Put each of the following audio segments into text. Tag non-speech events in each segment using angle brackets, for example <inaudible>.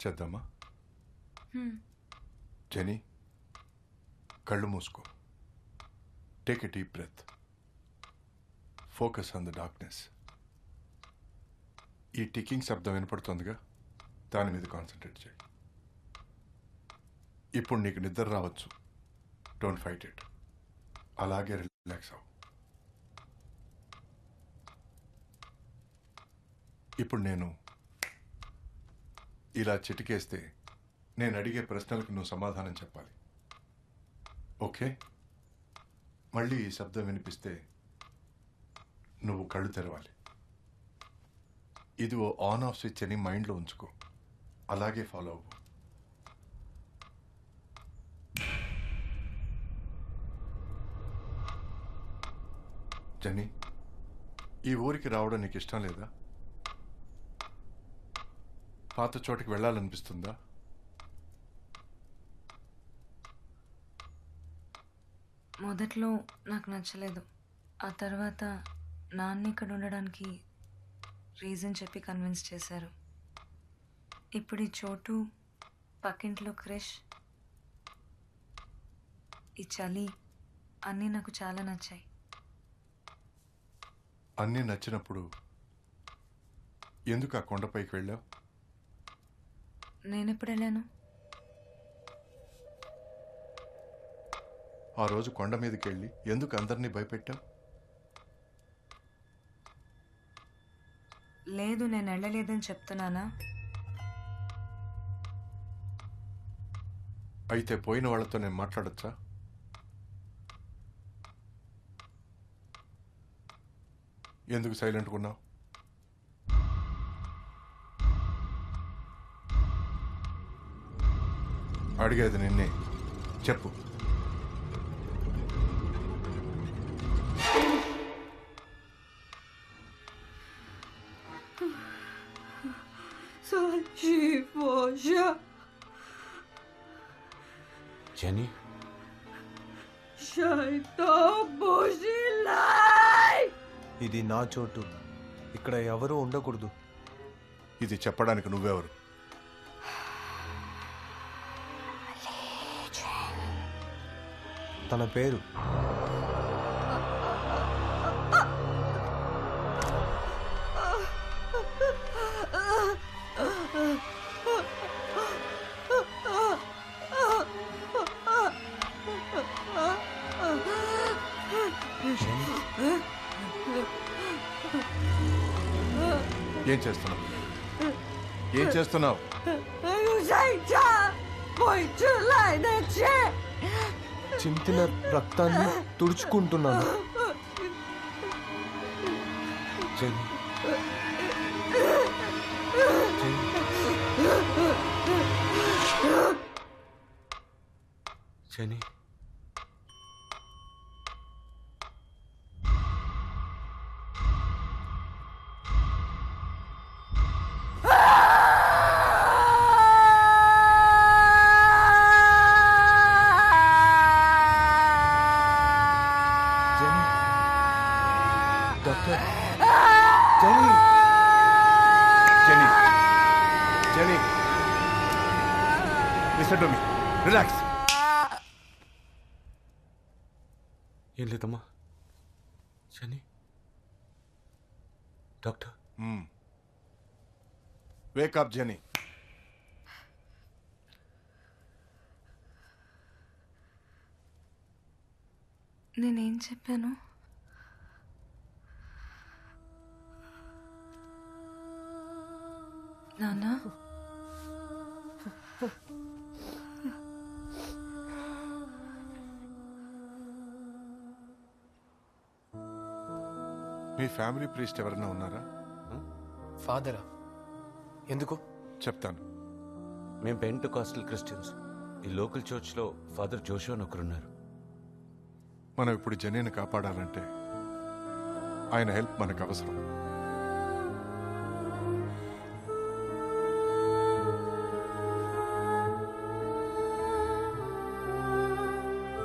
Start చేద్దామా Jenny కళ్ళు మూసుకో. Take a deep breath focus on the darkness ఈ టికింగ్ శబ్దం వినపడుతోందిగా? దాని మీద కాన్సన్ట్రేట్ చేయి. ఇప్పుడు నీకు నిద్ర రావచ్చు. డోంట్ ఫైట్ ఇట్ అలాగే రిలాక్స్ అవ్వు. ఇప్పుడు నేను ఇలా చిటికేస్తే నేను అడిగే ప్రశ్నలకు నువ్వు సమాధానం చెప్పాలి. ఓకే? మళ్ళీ ఈ శబ్దం వినిపిస్తే నువ్వు కళ్ళు తెరవాలి. ఇది ఓ ఆన్ ఆఫ్ స్విచ్ అని మైండ్లో ఉంచుకో. అలాగే ఫాలో అవ్వు. జని ఈ ఊరికి రావడం నీకు ఇష్టం లేదా? పాత చోటికి వెళ్ళాలనిపిస్తుందా? మొదట్లో నాకు నచ్చలేదు. ఆ తర్వాత నాన్న ఇక్కడ ఉండడానికి రీజన్ చెప్పి కన్విన్స్ చేశారు. ఇప్పుడు ఈ చోటు పక్కింట్లో క్రిష్ ఈ చలి అన్నీ నాకు చాలా నచ్చాయి. అన్నీ నచ్చినప్పుడు ఎందుకు ఆ కొండపైకి వెళ్ళావు? నేను వెళ్ళాను ఆ రోజు కొండ మీదకి వెళ్ళి ఎందుకు అందరినీ భయపెట్టావు? లేదు నేను వెళ్ళలేదని చెప్తున్నానా? అయితే పోయిన వాళ్ళతో నేను మాట్లాడొచ్చా? ఎందుకు సైలెంట్గా ఉన్నావు? అడిగేది నిన్నే. చెప్పు. ఇది నా చోటు. ఇక్కడ ఎవరు ఉండకూడదు. ఇది చెప్పడానికి నువ్వెవరు? తన పేరు. ఏం చేస్తున్నావు? ఏం చేస్తున్నావు? చింతిన రక్తాన్ని తుడుచుకుంటున్నాను. Jenny Jenny Jenny doctor Jenny Jenny Jenny listen to me relax ఏం లేదమ్మా జెనీ డాక్టర్ వేకప్ జెనీ నేనేం చెప్పాను నాన్న? మీ ఫ్యామిలీ ప్రీస్ట్ ఎవరైనా ఉన్నారా? ఫాదరా? ఎందుకు? చెప్తాను. మేము పెంట్ కాస్టల్ క్రిస్టియన్స్. ఈ లోకల్ చర్చ్లో ఫాదర్ జోషో అని ఒకరున్నారు. మనం ఇప్పుడు జెనీని కాపాడాలంటే ఆయన హెల్ప్ మనకు అవసరం.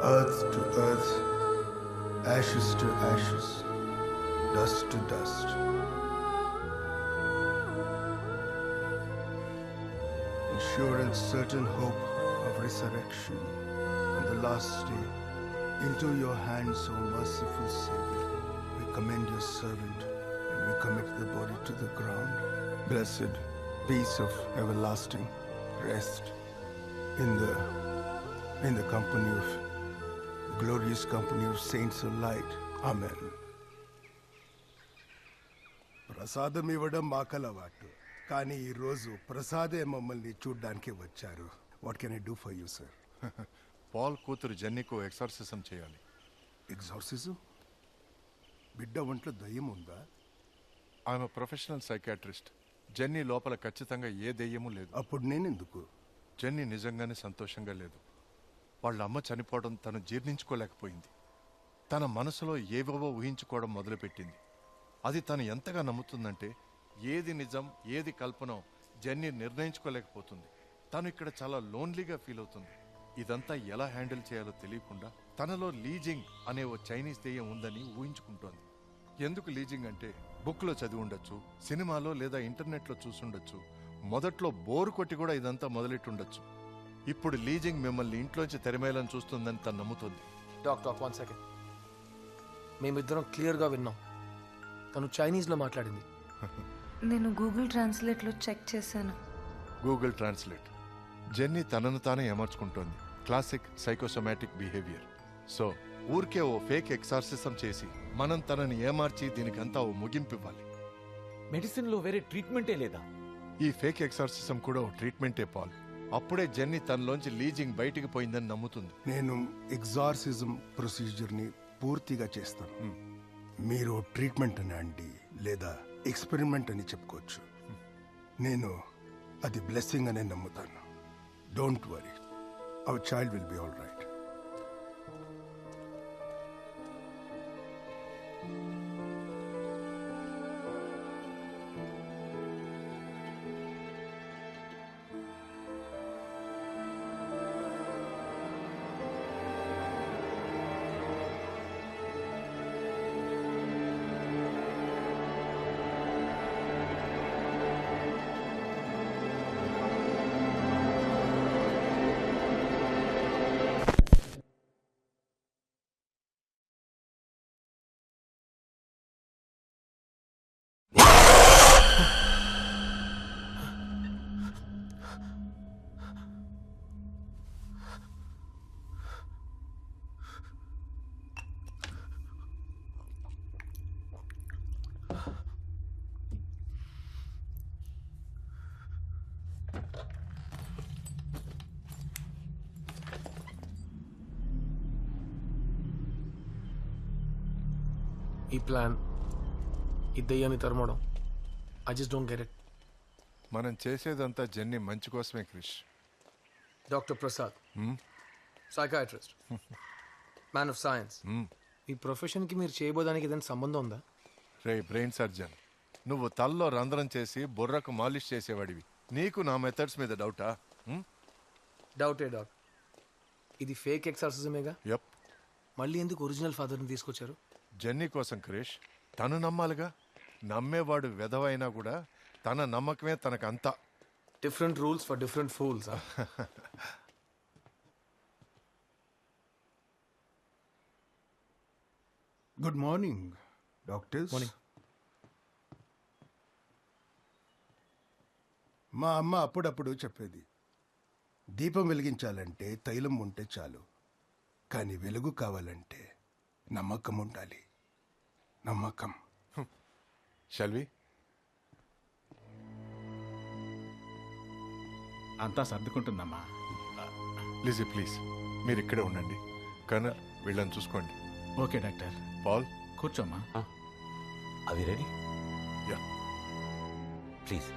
Earth to earth, ashes to ashes, dust to dust. the sure and certain hope of resurrection on the last day. Into your hands, O merciful Savior, we commend your servant and we commit the body to the ground. Blessed peace of everlasting rest in the in the company of glorious company of saints of light. Amen. ప్రసాదం ఇవ్వడం మాకలవాటు కానీ ఈరోజు ప్రసాదే మమ్మల్ని చూడ్డానికి వచ్చారు. What can I do for you sir Paul కూతురు జెన్నీకు exorcism చేయాలి. ఎగ్జార్సిజం బిడ్డ ఒంట్లో దయ్యం ఉందా? ఆమె ప్రొఫెషనల్ సైకాట్రిస్ట్ జెన్నీ లోపల ఖచ్చితంగా ఏ దెయ్యమూ లేదు. అప్పుడు నేనెందుకు? జెన్నీ నిజంగానే సంతోషంగా లేదు. వాళ్ళ అమ్మ చనిపోవడం తను జీర్ణించుకోలేకపోయింది. తన మనసులో ఏవేవో ఊహించుకోవడం మొదలుపెట్టింది. అది తను ఎంతగా నమ్ముతుందంటే ఏది నిజం ఏది కల్పనో జర్నీ నిర్ణయించుకోలేకపోతుంది. తను ఇక్కడ చాలా లోన్లీగా ఫీల్ అవుతుంది. ఇదంతా ఎలా హ్యాండిల్ చేయాలో తెలియకుండా తనలో లీజింగ్ అనే ఓ చైనీస్ దెయ్యం ఉందని ఊహించుకుంటోంది. ఎందుకు లీజింగ్ అంటే బుక్లో చదివి ఉండొచ్చు సినిమాలో లేదా ఇంటర్నెట్లో చూసుండొచ్చు మొదట్లో బోరు కొట్టి కూడా ఇదంతా మొదలెట్టుండొచ్చు. ఇప్పుడు లీజింగ్ మిమ్మల్ని ఇంట్లోంచి తెరమేయాలని చూస్తుందని తను నమ్ముతుంది. డాక్ డాక్ వన్ సెకండ్ మేమిద్దరం క్లియర్గా విన్నాం. తను చైనీస్లో మాట్లాడింది. <laughs> నేను గూగుల్ ట్రాన్స్లేట్లో చెక్ చేశాను. Google translate. జెన్నీ తనను తానే ఏమర్చుకుంటోంది. Classic psychosomatic behaviour. సో ఊరికే ఓ ఫేక్ ఎక్సార్సిజం చేసి మనం తనని ఏమార్చి దీనికంతా ఓ ముగింపు ఇవ్వాలి మెడిసిన్లో వేరే ట్రీట్మెంటే లేదా? ఈ ఫేక్ ఎక్సార్సిజం కూడా ఓ ట్రీట్మెంటే పాల్. అప్పుడే జెన్నీ తనలోంచి లీజింగ్ బయటికి పోయిందని నమ్ముతుంది. నేను ఎగ్జార్సిజం ప్రొసీజర్ని పూర్తిగా చేస్తాను. మీరు ట్రీట్మెంట్ అని అండి లేదా ఎక్స్పెరిమెంట్ అని చెప్పుకోవచ్చు. నేను అది బ్లెస్సింగ్ అనే నమ్ముతాను. Don't worry. Our child will be all right ఈ ప్లాన్ ఈ దెయ్యాన్ని తరమడం. I just don't get it మనం చేసేదంతా జెన్నీ మంచి కోసమే Krish. Doctor Prasad psychiatrist man of science ఈ ప్రొఫెషన్కి మీరు చేయబోదానికి ఏదైనా సంబంధం ఉందా? రే బ్రెయిన్ సర్జన్ నువ్వు తల్లో రంధ్రం చేసి బుర్రకు మాలిష్ చేసేవాడివి. నీకు నా మెథడ్స్ మీద డౌటా? డౌటే డాక్ ఇది ఫేక్ ఎక్సర్సిజమేగా యప్ మళ్ళీ ఎందుకు ఒరిజినల్ ఫాదర్ని తీసుకొచ్చారు? జెన్నీ కోసం క్రిష్ తను నమ్మాలిగా? నమ్మేవాడు వెధవైనా కూడా తన నమ్మకమే తనకంతా. Different rules for different fools good morning doctors Morning. మా అమ్మ అప్పుడప్పుడు చెప్పేది దీపం వెలిగించాలంటే తైలం ఉంటే చాలు కానీ వెలుగు కావాలంటే నమ్మకం ఉండాలి. నమ్మకం. షల్వి అంతా సర్దుకుంటుందమ్మా. లిజీ ప్లీజ్ మీరు ఇక్కడే ఉండండి. కర్నల్ వీళ్ళని చూసుకోండి. Okay doctor. పాల్ కూర్చోమ్మా. అవి రెడీ యా ప్లీజ్